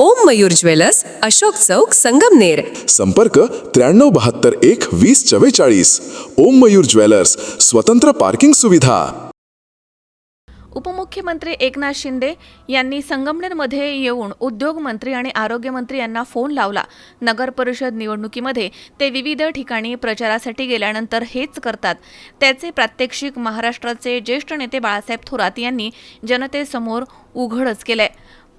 ओम Mayur jewellers Ashok Chowk Sangamner. संपर्क त्र्याण्णव बहात्तर एक वीस चव्वेचाळीस. ओम मयूर ज्वेलर्स स्वतंत्र पार्किंग सुविधा. उपमुख्यमंत्री एकनाथ शिंदे यांनी संगमनेरमध्ये येऊन उद्योगमंत्री आणि आरोग्यमंत्री यांना फोन लावला. नगर परिषद निवडणुकीमध्ये ते विविध ठिकाणी प्रचारासाठी गेल्यानंतर हेच करतात. त्याचे प्रात्यक्षिक महाराष्ट्राचे ज्येष्ठ नेते बाळासाहेब थोरात यांनी जनतेसमोर उघडच केलंय.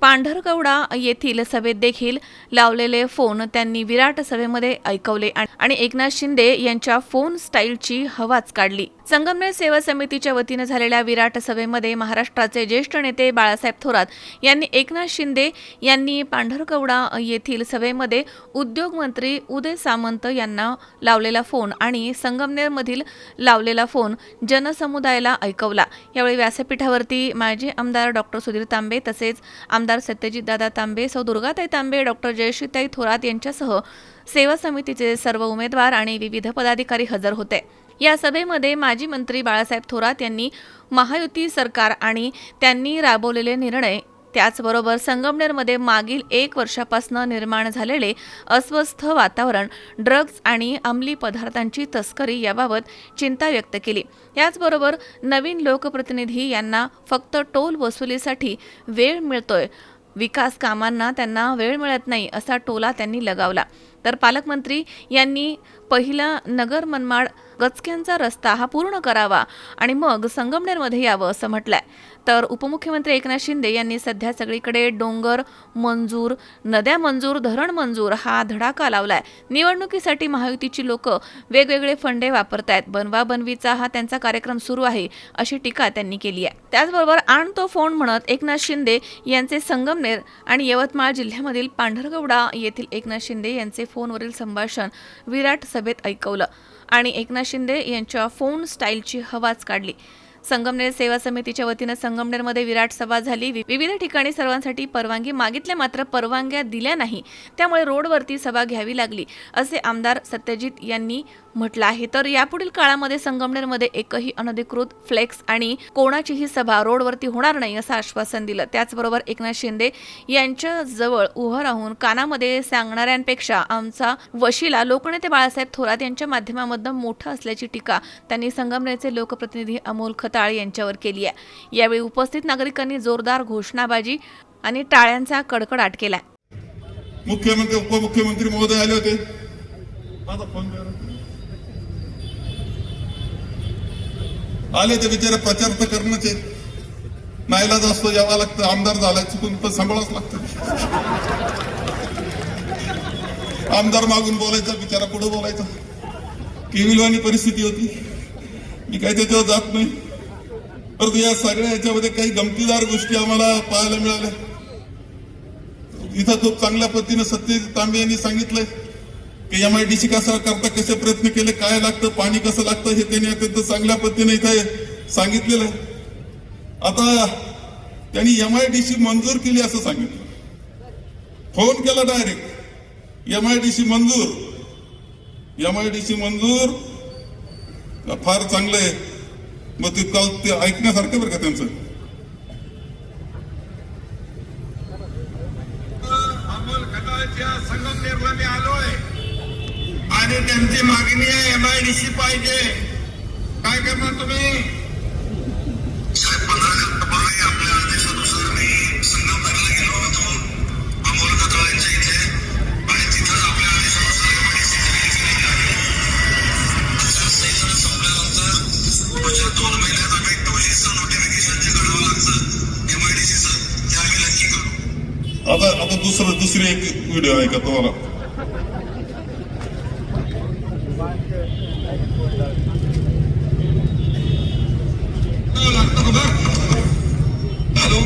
पांढरकवडा येथील सभेत देखील लावलेले फोन त्यांनी विराट सभेमध्ये ऐकवले आणि- एकनाथ शिंदे यांच्या फोन स्टाईलची हवाच काढली. संगमनेर सेवा समितीच्या वतीनं झालेल्या विराट सभेमध्ये महाराष्ट्राचे ज्येष्ठ नेते बाळासाहेब थोरात यांनी एकनाथ शिंदे यांनी पांढरकवडा येथील सभेमध्ये उद्योगमंत्री उदय सामंत यांना लावलेला फोन आणि संगमनेरमधील लावलेला फोन जनसमुदायाला ऐकवला. यावेळी व्यासपीठावरती माजी आमदार डॉक्टर सुधीर तांबे तसेच आमदार सत्यजितदादा तांबे सौ दुर्गाताई तांबे डॉक्टर जयश्रीताई थोरात यांच्यासह सेवा समितीचे सर्व उमेदवार आणि विविध पदाधिकारी हजर होते. या सभेमध्ये माजी मंत्री बाळासाहेब थोरात यांनी महायुती सरकार आणि त्यांनी राबवलेले निर्णय त्याचबरोबर संगमनेरमध्ये मागील एक वर्षापासून निर्माण झालेले अस्वस्थ वातावरण ड्रग्ज आणि अंमली पदार्थांची तस्करी याबाबत चिंता व्यक्त केली. याचबरोबर नवीन लोकप्रतिनिधी यांना फक्त टोल वसुलीसाठी वेळ मिळतोय. विकास कामांना त्यांना वेळ मिळत नाही असा टोला त्यांनी लगावला. तर पालकमंत्री यांनी पहिला नगर मनमाड गचक्यांचा रस्ता हा पूर्ण करावा आणि मग संगमनेरमध्ये यावं असं म्हटलंय. तर उपमुख्यमंत्री एकनाथ शिंदे यांनी सध्या सगळीकडे डोंगर मंजूर नद्या मंजूर धरण मंजूर हा धडाका लावलाय. निवडणुकीसाठी महायुतीची लोक वेगवेगळे फंडे वापरतायत. बनवा बनवीचा हा त्यांचा कार्यक्रम सुरू आहे अशी टीका त्यांनी केली आहे. त्याचबरोबर आण तो फोन म्हणत एकनाथ शिंदे यांचे संगमनेर आणि यवतमाळ जिल्ह्यामधील पांढरगवडा येथील एकनाथ शिंदे यांचे फोनवरील संभाषण विराट सभेत ऐकवलं. आणि एकनाथ शिंदे यांच्या फोन स्टाईलची हवाच काढली. संगमनेर सेवा समितीच्या वतीनं संगमनेरमध्ये विराट सभा झाली. विविध ठिकाणी सर्वांसाठी परवानगी मागितल्या मात्र परवानग्या दिल्या नाही. त्यामुळे रोडवरती सभा घ्यावी लागली असे आमदार सत्यजित यांनी म्हटलं आहे. तर यापुढील काळामध्ये संगमनेरमध्ये एकही अनधिकृत फ्लेक्स आणि कोणाचीही सभा रोडवरती होणार नाही असं आश्वासन दिलं. त्याचबरोबर एकनाथ शिंदे यांच्या जवळ उभं राहून कानामध्ये सांगणाऱ्यांपेक्षा आमचा वशिला लोकनेते बाळासाहेब थोरात यांच्या माध्यमामधनं मोठं असल्याची टीका त्यांनी संगमनेरचे लोकप्रतिनिधी अमोल खताळ यांच्यावर केली आहे. यावेळी उपस्थित नागरिकांनी जोरदार घोषणाबाजी आणि टाळ्यांचा कडकडाट केला मुख्यमंत्री उपमुख्यमंत्री महोदय आले होते. आले ते बिचारे प्रचार तर करणंच आहे. नाईलाज असतो यावं लागतं आमदार झाला चुकून तर सांभाळावंच लागतं. आमदार मागून बोलायचा बिचारा पुढे बोलायचा. केविलवाणी परिस्थिती होती. मी काही त्याच्यावर जात नाही. परंतु या सगळ्या याच्यामध्ये काही गमतीदार गोष्टी आम्हाला पाहायला मिळाल्या. इथं खूप चांगल्या पद्धतीनं सत्यजित तांबे यांनी सांगितलंय की एम आय डी सी कसा करता कसे प्रयत्न केले काय लागतं पाणी कसं लागतं हे त्यांनी अत्यंत चांगल्या पद्धतीने इथं सांगितलेलं आहे. आता त्यांनी एम आय डी सी मंजूर केली असं सांगितलं. फोन केला direct. M I D C मंजूर. एम आय डी सी मंजूर फार चांगलं आहे. मग ते काल ते ऐकण्यासारखं बरं का त्यांचं? अमोल खताळच्या संगमनेरला मी आलोय. आणि त्यांची मागणी आहे एम आय डी सी पाहिजे. काय करणार तुम्ही? आता आता दुसरं दुसरी एक व्हिडिओ आहे का तुम्हाला? हॅलो.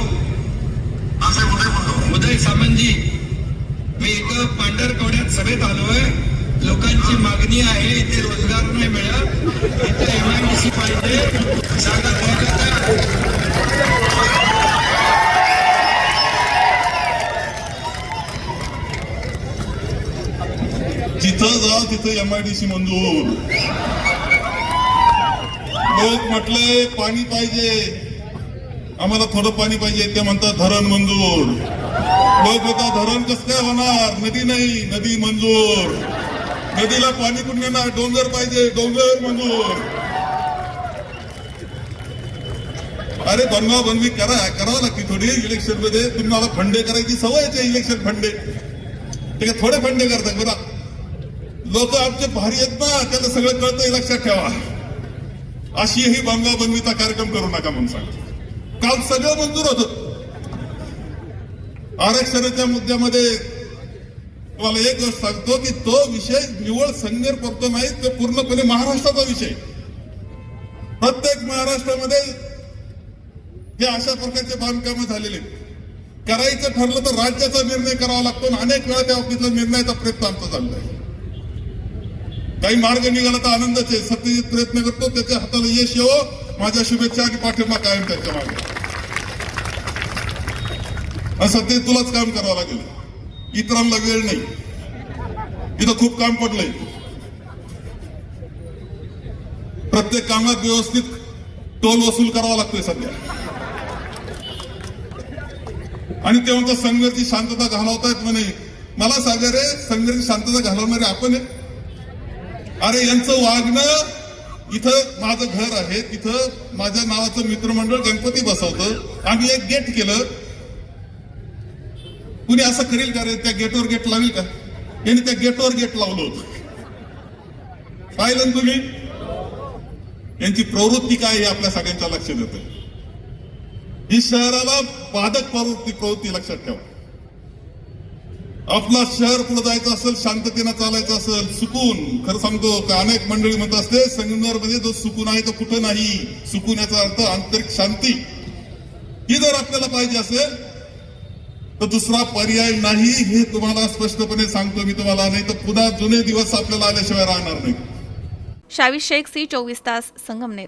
उदय सामंतजी मी पांढरकवड्यात सभेत आलोय. लोकांची मागणी आहे इथे रोजगार नाही मिळत. इथे एमआयडीसी पाहिजे. जागा जिथं जा तिथं एमआयडीसी मंजूर. लोक म्हटले पाणी पाहिजे. आम्हाला थोडं पाणी पाहिजे ते म्हणतात धरण मंजूर. लोक होता धरण कसं काय होणार? नदी नाही नदी मंजूर. नदीला पाणी कुठून येणार डोंगर पाहिजे डोंगर मंजूर. अरे बनवा बनवी करा करावं लागते थोडी इलेक्शनमध्ये. तुम्हाला फंडे करायची सवय इलेक्शन फंडे. ते थोडे फंडे करतात बघा लोक आमचे भारी आहेत ना त्याला सगळं कळतंय लक्षात ठेवा. अशी ही बनवा कार्यक्रम करू नका म्हणून सांग काल सगळं मंजूर होत. आरक्षणाच्या मुद्द्यामध्ये तुम्हाला एक गोष्ट सांगतो की तो विषय निवळ संघर पडतो नाही तो पूर्णपणे महाराष्ट्राचा विषय. प्रत्येक महाराष्ट्रामध्ये हे अशा प्रकारचे बांधकाम झालेले करायचं ठरलं तर राज्याचा निर्णय करावा लागतो आणि अनेक वेळा त्या बाबतीतला निर्णयाचा प्रयत्न आमचा चाललाय. काही मार्ग निघाला तर आनंदच आहे. सत्यजित प्रयत्न करतो त्याच्या हाताला यश येवो. माझ्या शुभेच्छा आणि पाठिंबा कायम त्याच्यामागे. आणि सत्य तुलाच काम करावं लागेल. इतरांना वेळ नाही. इथं खूप काम पडलंय. प्रत्येक कामात व्यवस्थित टोल वसूल करावा लागतोय सध्या. आणि ते म्हणतात संघर्षी शांतता घालवतायत म्हणे. मला सांगा रे संघर्षी शांतता घालवणारे आपण आहे अरे यांचं वागणं इथं माझं घर आहे तिथं माझ्या नावाचं मित्रमंडळ गणपती बसवतं. आम्ही एक गेट केलं. कुणी असं करेल का रे? त्या गेटवर गेट लावेल का? यांनी त्या गेटवर गेट लावलं होतं. पाहिलं तुम्ही? यांची प्रवृत्ती काय हे आपल्या सगळ्यांच्या लक्षात येतं ही शहराला बाधक प्रवृत्ती प्रवृत्ती लक्षात ठेवा. आपला शहर पुढे जायचं असेल शांततेनं चालायचं असेल सुकून. खरं सांगतो का अनेक मंडळी म्हणत असते संगमनेरमध्ये जो सुकून आहे तो कुठं नाही. सुकून याचा अर्थ आंतरिक शांती. ही जर आपल्याला पाहिजे असेल तर दुसरा पर्याय नाही हे तुम्हाला स्पष्टपणे सांगतो मी तुम्हाला. नाही तर पुन्हा जुने दिवस आपल्याला आल्याशिवाय राहणार नाही शावी शेख सी चोवीस तास Sangamner.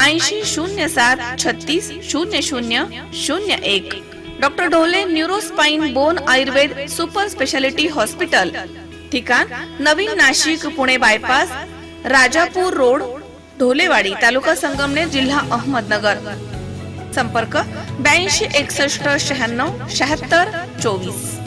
ऐंशी शून्य सात छत्तीस शून्य शून्य शून्य एक. Doctor Dhole neurospine bone Ayurved super speciality hospital. ठिकाण नवीन नाशिक पुणे बायपास राजापूर रोड ढोलेवाडी तालुका संगमनेर जिल्हा अहमदनगर. संपर्क ब्याऐंशी एकसष्ट शहाण्णव शहात्तर चोवीस.